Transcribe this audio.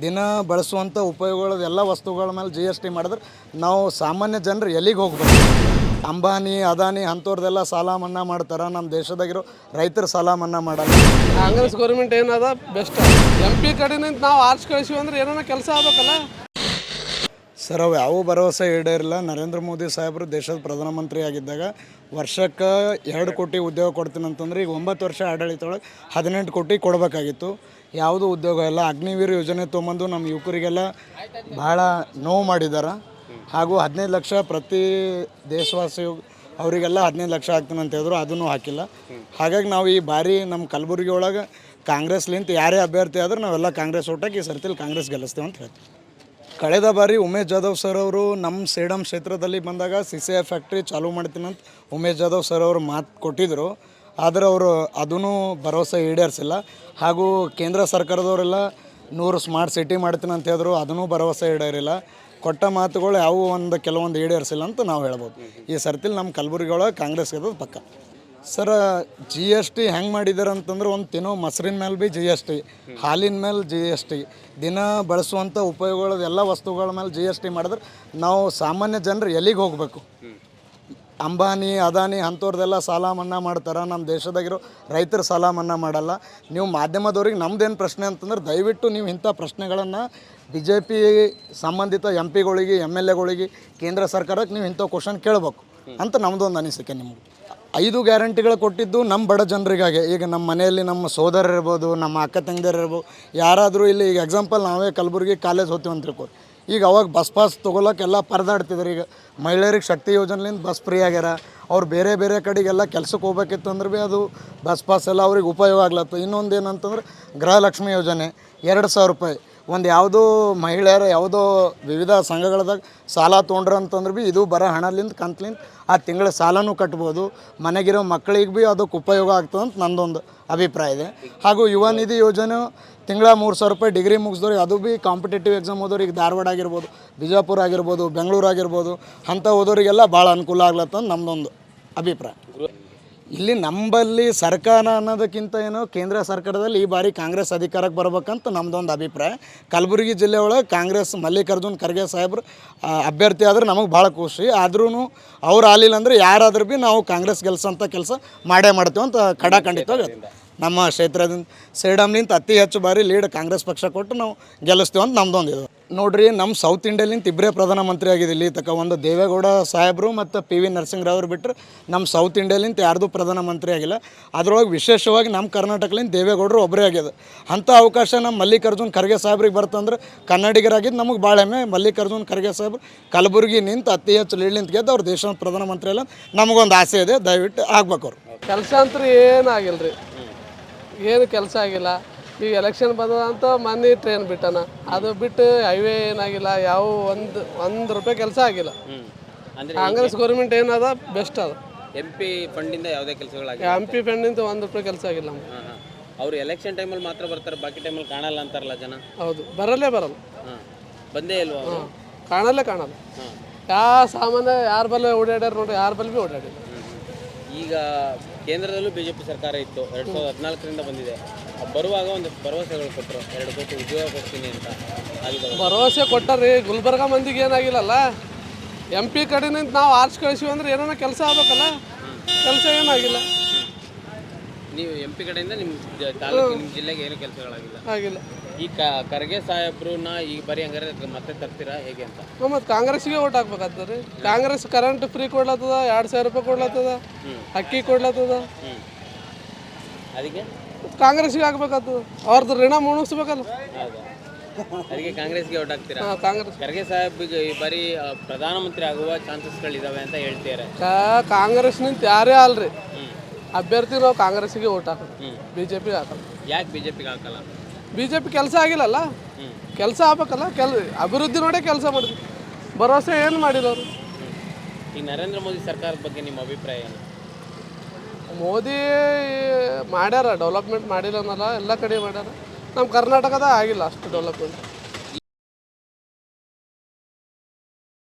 ದಿನ ಬಳಸುವಂಥ ಉಪಯೋಗಗಳ ಎಲ್ಲ ವಸ್ತುಗಳ ಮೇಲೆ ಜಿ ಎಸ್ ಟಿ ಮಾಡಿದ್ರೆ ನಾವು ಸಾಮಾನ್ಯ ಜನರು ಎಲ್ಲಿಗೆ ಹೋಗ್ಬೇಕು? ಅಂಬಾನಿ, ಅದಾನಿ ಅಂಥವ್ರದ್ದೆಲ್ಲ ಸಾಲ ಮನ್ನಾ ಮಾಡ್ತಾರೆ? ನಮ್ಮ ದೇಶದಾಗಿರೋ ರೈತರ ಸಾಲ ಮನ್ನಾ ಮಾಡಲ್ಲ. ಕಾಂಗ್ರೆಸ್ ಗೌರ್ಮೆಂಟ್ ಏನದ ಬೆಸ್ಟ್ ಎಂ ಪಿ ಕಡೆನಿಂದ ನಾವು ಆರ್ಸ್ ಕಳಿಸಿವಿ ಅಂದ್ರೆ ಏನಾರ ಕೆಲಸ ಆಗ್ಬೇಕಲ್ಲ? ಸರ್, ಅವು ಯಾವ ಭರವಸೆ ಈಡೇರಿಲ್ಲ. ನರೇಂದ್ರ ಮೋದಿ ಸಾಹೇಬರು ದೇಶದ ಪ್ರಧಾನಮಂತ್ರಿ ಆಗಿದ್ದಾಗ ವರ್ಷಕ್ಕೆ ಎರಡು ಕೋಟಿ ಉದ್ಯೋಗ ಕೊಡ್ತೀನಿ ಅಂತಂದ್ರೆ ಈಗ ಒಂಬತ್ತು ವರ್ಷ ಆಡಳಿತೊಳಗೆ ಹದಿನೆಂಟು ಕೋಟಿ ಕೊಡಬೇಕಾಗಿತ್ತು. ಯಾವುದೂ ಉದ್ಯೋಗ ಇಲ್ಲ. ಅಗ್ನಿವೀರ್ ಯೋಜನೆ ತೊಗೊಂಬಂದು ನಮ್ಮ ಯುವಕರಿಗೆಲ್ಲ ಭಾಳ ನೋವು ಮಾಡಿದ್ದಾರೆ ಹಾಗೂ ಹದಿನೈದು ಲಕ್ಷ ಪ್ರತಿ ದೇಶವಾಸಿ ಅವರಿಗೆಲ್ಲ ಹದಿನೈದು ಲಕ್ಷ ಹಾಕ್ತೀನಿ ಅಂತ ಹೇಳಿದ್ರು. ಅದನ್ನು ಹಾಕಿಲ್ಲ. ಹಾಗಾಗಿ ನಾವು ಈ ಬಾರಿ ನಮ್ಮ ಕಲಬುರಗಿ ಒಳಗೆ ಕಾಂಗ್ರೆಸ್ಲಿಂತ ಯಾರೇ ಅಭ್ಯರ್ಥಿ ಆದರೂ ನಾವೆಲ್ಲ ಕಾಂಗ್ರೆಸ್ ಓಟಾಕಿ ಈ ಸರ್ತಿಲಿ ಕಾಂಗ್ರೆಸ್ ಗೆಲ್ಲಿಸ್ತೇವೆ ಅಂತ ಹೇಳ್ತೀವಿ. ಕಳೆದ ಬಾರಿ ಉಮೇಶ್ ಜಾಧವ್ ಸರ್ ಅವರು ನಮ್ಮ ಸೇಡಮ್ ಕ್ಷೇತ್ರದಲ್ಲಿ ಬಂದಾಗ ಸಿ ಸಿ ಐ ಫ್ಯಾಕ್ಟ್ರಿ ಚಾಲೂ ಮಾಡ್ತೀನಂತ ಉಮೇಶ್ ಜಾಧವ್ ಸರ್ ಅವರು ಮಾತು ಕೊಟ್ಟಿದ್ದರು ಆದರೆ ಅವರು ಅದೂ ಭರವಸೆ ಈಡೇರಿಸಿಲ್ಲ. ಹಾಗೂ ಕೇಂದ್ರ ಸರ್ಕಾರದವರೆಲ್ಲ ನೂರು ಸ್ಮಾರ್ಟ್ ಸಿಟಿ ಮಾಡ್ತೀನಿ ಅಂತ ಹೇಳಿದ್ರು. ಅದನ್ನೂ ಭರವಸೆ ಈಡೇರಿಲ್ಲ. ಕೊಟ್ಟ ಮಾತುಗಳು ಯಾವುವು ಒಂದು ಕೆಲವೊಂದು ಈಡೇರಿಸಿಲ್ಲ ಅಂತ ನಾವು ಹೇಳ್ಬೋದು. ಈ ಸರ್ತಿಲಿ ನಮ್ಮ ಕಲಬುರಗಿ ಒಳಗೆ ಕಾಂಗ್ರೆಸ್ ಪಕ್ಕ. ಸರ ಜಿ ಎಸ್ ಟಿ ಹೆಂಗೆ ಮಾಡಿದಾರೆ ಅಂತಂದ್ರೆ ಒಂದು ತಿನ್ನೋ, ಮೊಸರಿನ ಮೇಲೆ ಭೀ ಜಿ ಎಸ್ ಟಿ ಹಾಲಿನ ಮೇಲೆ ಜಿ ಎಸ್ ಟಿ ದಿನ ಬಳಸುವಂಥ ಉಪಯೋಗಗಳ ಎಲ್ಲ ವಸ್ತುಗಳ ಮೇಲೆ ಜಿ ಎಸ್ ಟಿ ಮಾಡಿದ್ರೆ ನಾವು ಸಾಮಾನ್ಯ ಜನರು ಎಲ್ಲಿಗೆ ಹೋಗಬೇಕು? ಅಂಬಾನಿ, ಅದಾನಿ ಅಂಥವ್ರದ್ದೆಲ್ಲ ಸಾಲ ಮನ್ನಾ ಮಾಡ್ತಾರೆ. ನಮ್ಮ ದೇಶದಾಗಿರೋ ರೈತರ ಸಾಲ ಮನ್ನಾ ಮಾಡಲ್ಲ. ನೀವು ಮಾಧ್ಯಮದವ್ರಿಗೆ ನಮ್ದೇನು ಪ್ರಶ್ನೆ ಅಂತಂದ್ರೆ ದಯವಿಟ್ಟು ನೀವು ಇಂಥ ಪ್ರಶ್ನೆಗಳನ್ನು ಬಿ ಜೆ ಪಿ ಸಂಬಂಧಿತ ಎಂ ಪಿಗಳಿಗೆ ಎಂ ಎಲ್ ಎಗಳಿಗೆ ಕೇಂದ್ರ ಸರ್ಕಾರಕ್ಕೆ ನೀವು ಇಂಥ ಕ್ವಶನ್ ಕೇಳಬೇಕು ಅಂತ ನಮ್ಮದೊಂದು ಅನಿಸಿಕೆ ನಿಮ್ಗೆ ಐದು ಗ್ಯಾರಂಟಿಗಳು ಕೊಟ್ಟಿದ್ದು ನಮ್ಮ ಬಡ ಜನರಿಗಾಗಿ. ಈಗ ನಮ್ಮ ಮನೆಯಲ್ಲಿ ನಮ್ಮ ಸೋದರರು ಇರ್ಬೋದು, ನಮ್ಮ ಅಕ್ಕ ತಂಗಿಯರು ಇರ್ಬೋದು, ಯಾರಾದರೂ ಇಲ್ಲಿ ಈಗ ಎಕ್ಸಾಂಪಲ್ ನಾವೇ ಕಲಬುರ್ಗಿ ಕಾಲೇಜ್ ಹೋಗ್ತೀವಿ ಅಂತ ತಿಳ್ಕೊ. ಈಗ ಅವಾಗ ಬಸ್ ಪಾಸ್ ತೊಗೊಳಕ್ಕೆಲ್ಲ ಪರದಾಡ್ತಿದ್ರು. ಈಗ ಮಹಿಳೆಯರಿಗೆ ಶಕ್ತಿ ಯೋಜನೆಲಿಂದ ಬಸ್ ಫ್ರೀ ಆಗ್ಯಾರ. ಅವ್ರು ಬೇರೆ ಬೇರೆ ಕಡೆಗೆಲ್ಲ ಕೆಲಸಕ್ಕೆ ಹೋಗ್ಬೇಕಿತ್ತು ಅಂದ್ರೆ ಭೀ ಅದು ಬಸ್ ಪಾಸ್ ಎಲ್ಲ ಅವ್ರಿಗೆ ಉಪಯೋಗ ಆಗ್ಲತ್ತು. ಇನ್ನೊಂದು ಏನಂತಂದ್ರೆ ಗೃಹಲಕ್ಷ್ಮಿ ಯೋಜನೆ, ಎರಡು ಸಾವಿರ ರೂಪಾಯಿ. ಒಂದು ಯಾವುದೋ ಮಹಿಳೆಯರು ಯಾವುದೋ ವಿವಿಧ ಸಂಘಗಳದಾಗ ಸಾಲ ತೊಗೊಂಡ್ರು ಅಂತಂದ್ರೆ ಭೀ ಇದು ಬರೋ ಹಣಲಿಂದ ಕಂತ್ಲಿಂದ ಆ ತಿಂಗಳ ಸಾಲನೂ ಕಟ್ಬೋದು. ಮನೆಗಿರೋ ಮಕ್ಕಳಿಗೆ ಭೀ ಅದಕ್ಕೆ ಉಪಯೋಗ ಆಗ್ತದೆ ಅಂತ ನಂದೊಂದು ಅಭಿಪ್ರಾಯ ಇದೆ. ಹಾಗೂ ಯುವ ನಿಧಿ ಯೋಜನೆ ತಿಂಗಳ ಮೂರು ಸಾವಿರ ರೂಪಾಯಿ ಡಿಗ್ರಿ ಮುಗಿಸಿದವ್ರಿಗೆ ಅದು ಭೀ ಕಾಂಪಿಟೇಟಿವ್ ಎಕ್ಸಾಮ್ ಓದೋರಿಗೆ ಧಾರವಾಡ ಆಗಿರ್ಬೋದು, ಬಿಜಾಪುರ ಆಗಿರ್ಬೋದು, ಬೆಂಗಳೂರು ಆಗಿರ್ಬೋದು, ಅಂಥ ಓದೋರಿಗೆಲ್ಲ ಭಾಳ ಅನುಕೂಲ ಆಗ್ಲತ್ತ ನಮ್ಮದೊಂದು ಅಭಿಪ್ರಾಯ. ಇಲ್ಲಿ ನಂಬಲ್ಲಿ ಸರ್ಕಾರ ಅನ್ನೋದಕ್ಕಿಂತ ಏನು ಕೇಂದ್ರ ಸರ್ಕಾರದಲ್ಲಿ ಈ ಬಾರಿ ಕಾಂಗ್ರೆಸ್ ಅಧಿಕಾರಕ್ಕೆ ಬರ್ಬೇಕಂತ ನಮ್ಮದೊಂದು ಅಭಿಪ್ರಾಯ ಕಲಬುರಗಿ ಜಿಲ್ಲೆ ಒಳಗೆ ಕಾಂಗ್ರೆಸ್ ಮಲ್ಲಿಕಾರ್ಜುನ್ ಖರ್ಗೆ ಸಾಹೇಬ್ರು ಅಭ್ಯರ್ಥಿ ಆದ್ರೆ ನಮಗೆ ಭಾಳ ಖುಷಿ ಆದ್ರೂ ಅವ್ರು ಆಲಿಲ್ಲ ಅಂದರೆ ಯಾರಾದರೂ ಭೀ ನಾವು ಕಾಂಗ್ರೆಸ್ ಗೆಲ್ಸೋಂಥ ಕೆಲಸ ಮಾಡೇ ಮಾಡ್ತೀವಿ ಅಂತ ಖಡಾಖಂಡಿತವಾಗಿ ಹೇಳ್ತೀನಿ. ನಮ್ಮ ಕ್ಷೇತ್ರದಿಂದ ಸೇಡಮ್ಲಿಂತ ಅತಿ ಹೆಚ್ಚು ಬಾರಿ ಲೀಡ್ ಕಾಂಗ್ರೆಸ್ ಪಕ್ಷ ಕೊಟ್ಟು ನಾವು ಗೆಲ್ಲಿಸ್ತೀವಿ ಅಂತ ನಮ್ದೊಂದು ಇದು. ನೋಡ್ರಿ, ನಮ್ಮ ಸೌತ್ ಇಂಡಿಯಾಲಿಂತ ಇಬ್ಬರೇ ಪ್ರಧಾನಮಂತ್ರಿ ಆಗಿದೆ ಇಲ್ಲಿ ತಕ ಒಂದು ದೇವೇಗೌಡ ಸಾಹೇಬರು ಮತ್ತು ಪಿ ವಿ ನರಸಿಂಹರಾವ್ ಬಿಟ್ಟರೆ ನಮ್ಮ ಸೌತ್ ಇಂಡಿಯಾಲಿಂತ ಯಾರ್ದು ಪ್ರಧಾನಮಂತ್ರಿ ಆಗಿಲ್ಲ ಅದರೊಳಗೆ ವಿಶೇಷವಾಗಿ ನಮ್ಮ ಕರ್ನಾಟಕಲಿಂದ ದೇವೇಗೌಡರು ಒಬ್ಬರೇ ಆಗ್ಯದ ಅಂಥ ಅವಕಾಶ ನಮ್ಮ ಮಲ್ಲಿಕಾರ್ಜುನ್ ಖರ್ಗೆ ಸಾಹೇಬ್ರಿಗೆ ಬರ್ತಂದ್ರೆ ಕನ್ನಡಿಗರಾಗಿದ್ದು ನಮಗೆ ಭಾಳ ಹೆಮ್ಮೆ. ಮಲ್ಲಿಕಾರ್ಜುನ್ ಖರ್ಗೆ ಸಾಹೇಬ್ರು ಕಲಬುರಗಿ ನಿಂತು ಅತಿ ಹೆಚ್ಚು ನಿಂತ ಗೆದ್ದು ಅವ್ರು ದೇಶದ ಪ್ರಧಾನಮಂತ್ರಿ ಅಲ್ಲ ನಮಗೊಂದು ಆಸೆ ಇದೆ. ದಯವಿಟ್ಟು ಆಗ್ಬೇಕು ಅವ್ರು. ಕೆಲಸ ಅಂತೂ ಏನಾಗಿಲ್ಲ ರೀ ಏನು ಕೆಲಸ ಆಗಿಲ್ಲ. ಈಗ ಎಲೆಕ್ಷನ್ ಬಂದದಂತ ಮಂದಿ ಟ್ರೈನ್ ಬಿಟ್ಟನ. ಅದು ಬಿಟ್ಟು ಹೈವೇ ಏನಾಗಿಲ್ಲ ಯಾವ ಒಂದು ಒಂದು ರೂಪಾಯಿ ಕೆಲಸ ಆಗಿಲ್ಲ. ಅಂದ್ರೆ ಕಾಂಗ್ರೆಸ್ ಗೌರ್ಮೆಂಟ್ ಏನದ ಬೆಸ್ಟ್ ಅದು. ಎಂ ಪಿ ಫಂಡಿಂದ ಯಾವುದೇ ಕೆಲಸಗಳಾಗಿ ಎಂ ಪಿ ಫಂಡಿಂದ ಒಂದು ರೂಪಾಯಿ ಕೆಲಸ ಆಗಿಲ್ಲ ನಮ್ಗೆ. ಅವ್ರು ಅವರು ಎಲೆಕ್ಷನ್ ಟೈಮಲ್ಲಿ ಮಾತ್ರ ಬರ್ತಾರೆ ಬಾಕಿ ಟೈಮಲ್ಲಿ ಕಾಣಲ್ಲ ಅಂತಾರಲ್ಲ ಜನ? ಹೌದು ಬರಲ್ಲೇ ಬರಲ್ಲ. ಹಾಂ ಬಂದೇ ಇಲ್ವಾ ಅವರು? ಕಾಣಲ್ಲೇ ಕಾಣಲ್ಲ. ಹಾಂ. ಯಾವ ಸಾಮಾನ್ಯ ಯಾರ ಬಲ್ಲ ಓಡಾಡ್ಯಾರ ನೋಡಿ ಯಾರ ಬಲ್ಲಿ ಭೀ ಓಡಾಡಿಲ್ಲ. ಈಗ ಕೇಂದ್ರದಲ್ಲೂ ಬಿ ಜೆ ಪಿ ಸರ್ಕಾರ ಇತ್ತು. ಎರಡು ಸಾವಿರದ ಹದಿನಾಲ್ಕರಿಂದ ಬಂದಿದೆ. ಬರುವಾಗ ಒಂದು ಭರವಸೆಗಳು ಕೊಟ್ಟರು ಎರಡು ಕೋಟಿ ಉದ್ಯೋಗ ಕೊಡ್ತೀನಿ ಅಂತ ಆಗಿದ್ದಾವೆ. ಭರವಸೆ ಕೊಟ್ಟರಿ. ಗುಲ್ಬರ್ಗ ಮಂದಿಗೆ ಏನಾಗಿಲ್ಲಲ್ಲ? ಎಂ ಪಿ ಕಡೆನಿಂದ ನಾವು ಆರ್ಸ್ ಕಳಿಸಿವಿ ಅಂದ್ರೆ ಏನೋ ಕೆಲಸ ಆಗ್ಬೇಕಲ್ಲ? ಕೆಲಸ ಏನಾಗಿಲ್ಲ. ನೀವು ಎಂ ಪಿ ಕಡೆಯಿಂದ ನಿಮ್ಮ ತಾಲೂಕು ನಿಮ್ಮ ಜಿಲ್ಲೆಗೆ ಏನು ಕೆಲಸಗಳಾಗಿಲ್ಲ. ಆಗಿಲ್ಲ. ಈ ಕ ಖರ್ಗೆ ಸಾಹೇಬ್ರನ್ನ ಈಗ ಬರೀ ಹಂಗಾರೆ ಮತ್ತೆ ತರ್ತೀರಾ ಹೇಗೆ ಅಂತ? ಮತ್ತೆ ಕಾಂಗ್ರೆಸ್ಗೆ ಓಟ್ ಹಾಕ್ಬೇಕಾಗ್ತದ. ರೀ ಕಾಂಗ್ರೆಸ್ ಕರೆಂಟ್ ಫ್ರೀ ಕೊಡ್ಲತ್ತದ ಎರಡು ಸಾವಿರ ರೂಪಾಯಿ ಕೊಡ್ಲತ್ತದ ಅಕ್ಕಿ ಕೊಡ್ಲತ್ತದ. ಅದಕ್ಕೆ? ಕಾಂಗ್ರೆಸ್ಗೆ ಹಾಕ್ಬೇಕಾಗ್ತದ. ಅವ್ರದ್ದು ಋಣ ಮುಣಿಸ್ಬೇಕಲ್ಲ ಅದಕ್ಕೆ ಕಾಂಗ್ರೆಸ್ಗೆ ಓಟ್ ಹಾಕ್ತೀರಾ? ಕಾಂಗ್ರೆಸ್. ಖರ್ಗೆ ಸಾಹೇಬ್ಗೆ ಈ ಬಾರಿ ಪ್ರಧಾನಮಂತ್ರಿ ಆಗುವ ಚಾನ್ಸಸ್ಗಳಿದಾವೆ ಅಂತ ಹೇಳ್ತೀರಾ ಕಾ- ಕಾಂಗ್ರೆಸ್ನಿಂದ ಯಾರೇ ಅಲ್ರಿ. ಅಭ್ಯರ್ಥಿ ನಾವು ಕಾಂಗ್ರೆಸ್ಗೆ ಓಟ್ ಹಾಕೋದು ಜೆ ಪಿಗೆ ಹಾಕೋದು ಯಾಕೆ ಬಿ ಜೆ ಪಿಗೆ ಹಾಕಲ್ಲ? ಬಿ ಜೆ ಪಿ ಕೆಲಸ ಆಗಿಲ್ಲಲ್ಲ. ಕೆಲಸ ಆಗ್ಬೇಕಲ್ಲ? ಕೆಲ ಅಭಿವೃದ್ಧಿ ನೋಡೇ ಕೆಲಸ ಮಾಡಿದ್ರು. ಭರವಸೆ ಏನು ಮಾಡಿಲ್ಲ ಅವರು? ಈ ನರೇಂದ್ರ ಮೋದಿ ಸರ್ಕಾರದ ಬಗ್ಗೆ ನಿಮ್ಮ ಅಭಿಪ್ರಾಯ ಏನು? ಮೋದಿ ಮಾಡ್ಯಾರ ಡೆವಲಪ್ಮೆಂಟ್ ಮಾಡಿಲ್ಲ ಅನ್ನಲ್ಲ ಎಲ್ಲ ಕಡೆ ಮಾಡ್ಯಾರ. ನಮ್ಮ ಕರ್ನಾಟಕದ ಆಗಿಲ್ಲ ಅಷ್ಟು ಡೆವಲಪ್ಮೆಂಟ್